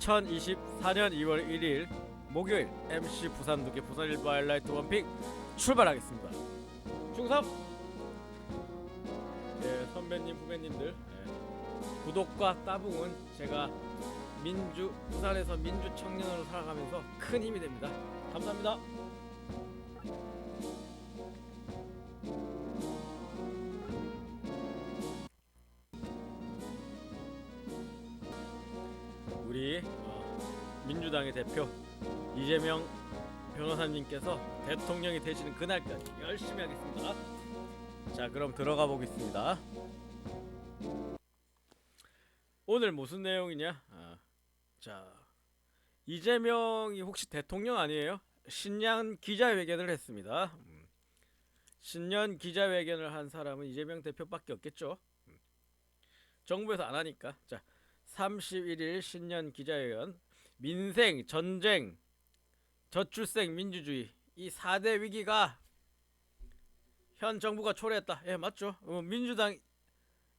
2024년 2월 1일 목요일 MC 부산 두개 부산일보 하이라이트 원픽 출발하겠습니다. 충성! 예, 선배님, 후배님들 예, 구독과 따봉은 제가 민주 부산에서 민주 청년으로 살아가면서 큰 힘이 됩니다. 감사합니다. 어, 민주당의 대표 이재명 변호사님께서 대통령이 되시는 그날까지 열심히 하겠습니다. 자, 그럼 들어가 보겠습니다. 오늘 무슨 내용이냐? 아, 자, 이재명이 혹시 대통령 아니에요? 신년 기자회견을 했습니다. 음, 신년 기자회견을 한 사람은 이재명 대표밖에 없겠죠. 음, 정부에서 안 하니까. 자, 31일 신년 기자회견 민생, 전쟁, 저출생, 민주주의 이 4대 위기가 현 정부가 초래했다. 예, 맞죠? 어, 민주당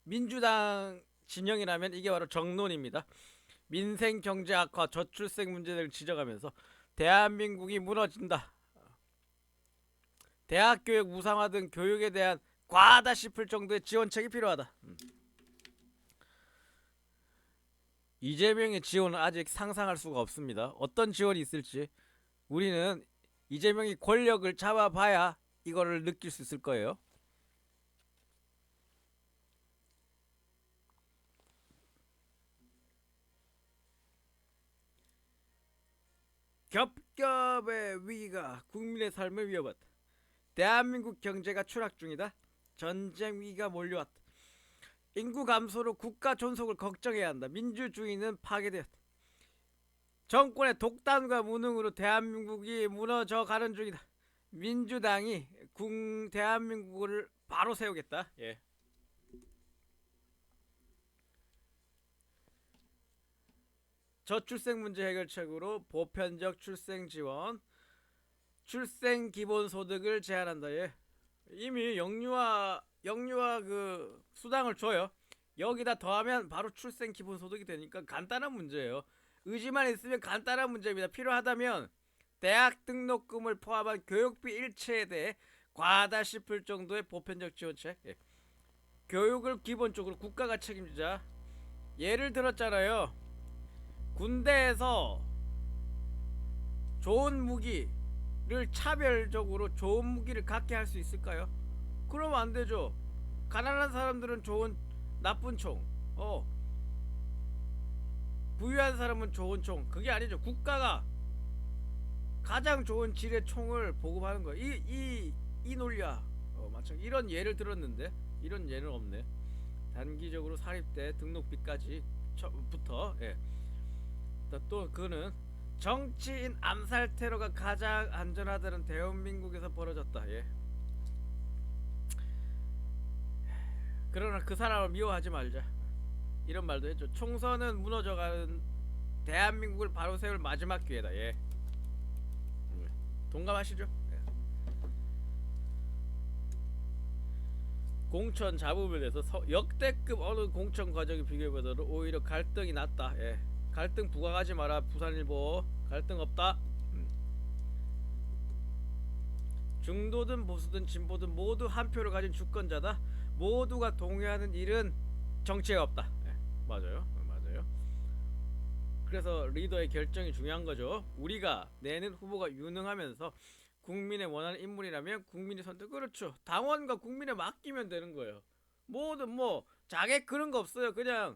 민주당 진영이라면 이게 바로 정론입니다. 민생 경제 악화, 저출생 문제를 지적하면서 대한민국이 무너진다. 대학 교육 무상화 등 교육에 대한 과하다 싶을 정도의 지원책이 필요하다. 음. 이재명의 지원은 아직 상상할 수가 없습니다. 어떤 지원이 있을지 우리는 이재명이 권력을 잡아봐야 이거를 느낄 수 있을 거예요. 겹겹의 위기가 국민의 삶을 위협한다. 대한민국 경제가 추락 중이다. 전쟁 위기가 몰려왔다. 인구 감소로 국가 존속을 걱정해야 한다. 민주주의는 파괴되었다. 정권의 독단과 무능으로 대한민국이 무너져 가는 중이다. 민주당이 궁 대한민국을 바로 세우겠다. 예. 저출생 문제 해결책으로 보편적 출생 지원, 출생 기본 소득을 제한한다. 예. 이미 영유아 영유아 그 수당을 줘요. 여기다 더하면 바로 출생 기본 소득이 되니까 간단한 문제예요. 의지만 있으면 간단한 문제입니다. 필요하다면 대학 등록금을 포함한 교육비 일체에 대해 과하다 싶을 정도의 보편적 지원책. 예. 교육을 기본적으로 국가가 책임지자. 예를 들었잖아요. 군대에서 좋은 무기를 차별적으로 좋은 무기를 갖게 할 수 있을까요? 그러면 안 되죠. 가난한 사람들은 좋은 나쁜 총, 어 부유한 사람은 좋은 총. 그게 아니죠. 국가가 가장 좋은 질의 총을 보급하는 거야. 이 이 이 논리야. 어 마찬 이런 예를 들었는데 이런 예는 없네. 단기적으로 사립대 등록비까지 부터 예. 또- 또 그거는 정치인 암살 테러가 가장 안전하다는 대한민국에서 벌어졌다. 예. 그러나 그 사람을 미워하지 말자. 이런 말도 했죠. 총선은 무너져가는 대한민국을 바로 세울 마지막 기회다. 예. 음, 동감하시죠? 예. 공천 잡음에 대해서 서- 역대급 어느 공천 과정이 비교해보더라도 오히려 갈등이 낮다. 예. 갈등 부각하지 마라. 부산일보 갈등 없다. 음. 중도든 보수든 진보든 모두 한 표를 가진 주권자다. 모두가 동의하는 일은 정치에 없다. 예, 맞아요. 어, 맞아요. 그래서 리더의 결정이 중요한 거죠. 우리가 내는 후보가 유능하면서 국민의 원하는 인물이라면 국민이 선택 그렇죠. 당원과 국민에 맡기면 되는 거예요. 뭐든 뭐 자객 그런 거 없어요. 그냥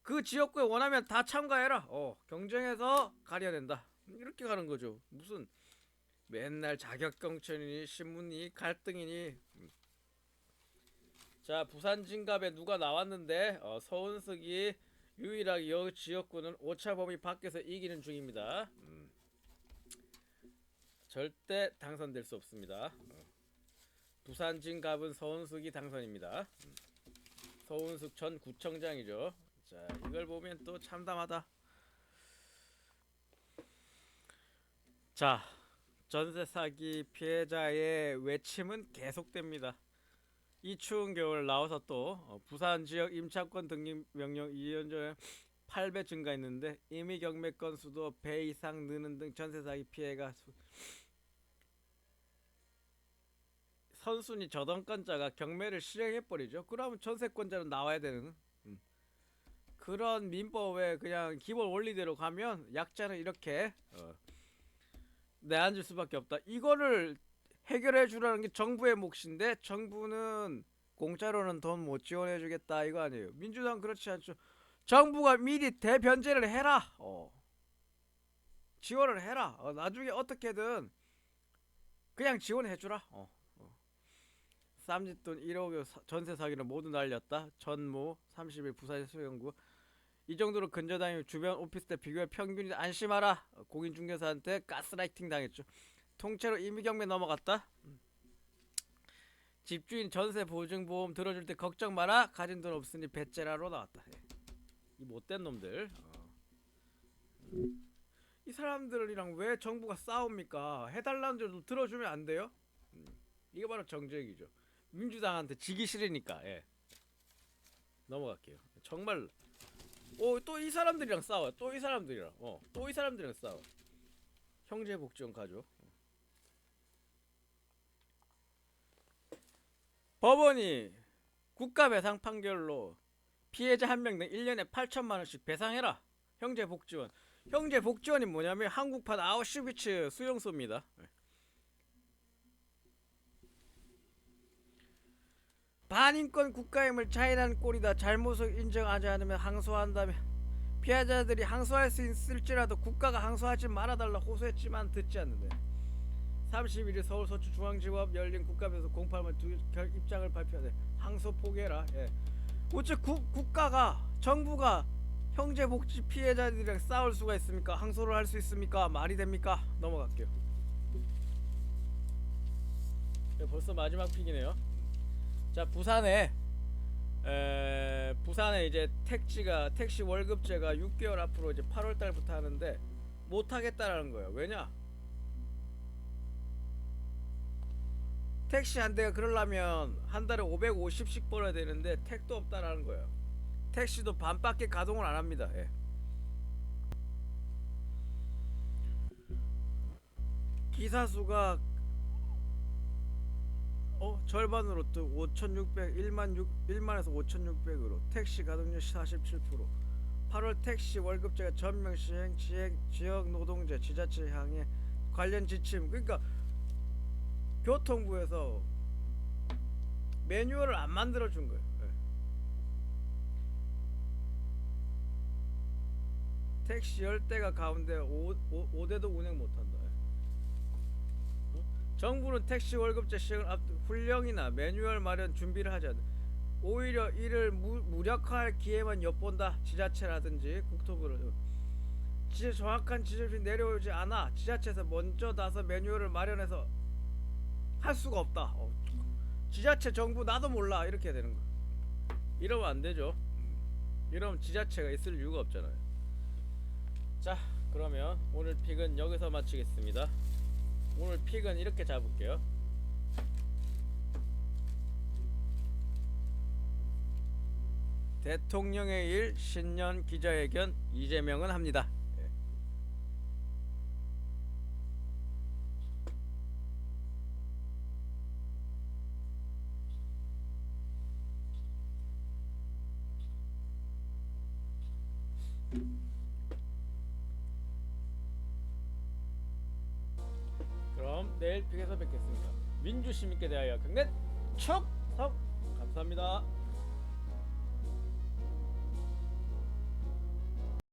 그 지역구에 원하면 다 참가해라. 어 경쟁해서 가려낸다. 이렇게 가는 거죠. 무슨 맨날 자격 경천이니 신문이 갈등이니 자 부산 진갑에 누가 나왔는데 어, 서은석이 유일하게 여 지역구는 오차 범위 밖에서 이기는 중입니다. 음. 절대 당선될 수 없습니다. 어. 부산 진갑은 서은석이 당선입니다. 음. 서은석 전 구청장이죠. 자 이걸 보면 또 참담하다. 자 전세 사기 피해자의 외침은 계속됩니다. 이 추운 겨울 나와서 또 어, 부산 지역 임차권 등록 명령 2년 전에 8배 증가했는데 임의 경매 건수도 배 이상 느는 등 전세 사기 피해가 수... 선순위 저당권자가 경매를 실행해 버리죠. 그러면 전세권자는 나와야 되는 음. 그런 민법에 그냥 기본 원리대로 가면 약자는 이렇게 어, 내앉을 수밖에 없다. 이거를 해결해 주라는 게 정부의 몫인데 정부는 공짜로는 돈 못 지원해 주겠다 이거 아니에요. 민주당 그렇지 않죠. 정부가 미리 대변제를 해라. 어. 지원을 해라. 어, 나중에 어떻게든 그냥 지원해 주라. 어. 어. 쌈짓돈 1억 사- 전세 사기를 모두 날렸다. 전무 30일 부산 수영구 이 정도로 근저당이 주변 오피스텔 비교해 평균이 안심하라. 어, 공인중개사한테 가스라이팅 당했죠. 통째로 임의경매 넘어갔다. 음. 집주인 전세 보증 보험 들어줄 때 걱정 마라. 가진 돈 없으니 배째라로 나왔다. 예. 이 못된 놈들. 어. 이 사람들이랑 왜 정부가 싸웁니까? 해달라는 대로 들어주면 안 돼요? 음. 이게 바로 정쟁이죠. 민주당한테 지기 싫으니까. 예. 넘어갈게요. 정말 오또 이 사람들이랑 싸워. 또 이 사람들이랑. 어. 또 이 사람들이랑 싸워. 형제 복지원 가죠. 법원이 국가 배상 판결로 피해자 한명등 1년에 8천만 원씩 배상해라. 형제 복지원. 형제 복지원이 뭐냐면 한국판 아우슈비츠 수용소입니다. 네. 반인권 국가임을 자인한 꼴이다. 잘못을 인정하지 않으면 항소한다며 피해자들이 항소할 수 있을지라도 국가가 항소하지 말아달라 호소했지만 듣지 않는데 31일 서울 서초 중앙지법 열린 국가에서 공판만 두결 입장을 발표하네. 항소 포기해라. 예. 어째 국, 국가가 정부가 형제 복지 피해자들이랑 싸울 수가 있습니까? 항소를 할 수 있습니까? 말이 됩니까? 넘어갈게요. 예, 벌써 마지막 픽이네요. 자 부산에 에, 부산에 이제 택지가 택시 월급제가 6개월 앞으로 이제 8월 달부터 하는데 못 하겠다라는 거예요. 왜냐? 택시 한 대가 그러려면 한 달에 550씩 벌어야 되는데 택도 없다라는 거예요. 택시도 반밖에 가동을 안 합니다. 예. 기사 수가 어 절반으로 또 5,600 1만 6 1만에서 5,600으로 택시 가동률 47% 8월 택시 월급제가 전면 시행 지역 노동제 지자체 향해 관련 지침 그러니까 교통부에서 매뉴얼을 안 만들어 준 거예요. 예. 택시 10대가 가운데 5, 5, 대도 운행 못 한다. 정부는 택시 월급제 시행을 앞두 훈령이나 매뉴얼 마련 준비를 하지 않는 오히려 이를 무, 무력화할 기회만 엿본다 지자체라든지 국토부를 지 정확한 지적이 내려오지 않아 지자체에서 먼저 나서 매뉴얼을 마련해서 할 수가 없다. 어, 지자체 정부 나도 몰라. 이렇게 되는 거 이러면 안 되죠. 이러면 지자체가 있을 이유가 없잖아요. 자 그러면 오늘 픽은 여기서 마치겠습니다. 오늘 픽은 이렇게 잡을게요. 대통령의 일 신년 기자회견 이재명은 합니다. 그럼 내일 픽에서 뵙겠습니다. 민주시민께 대하여 경례 척석 감사합니다.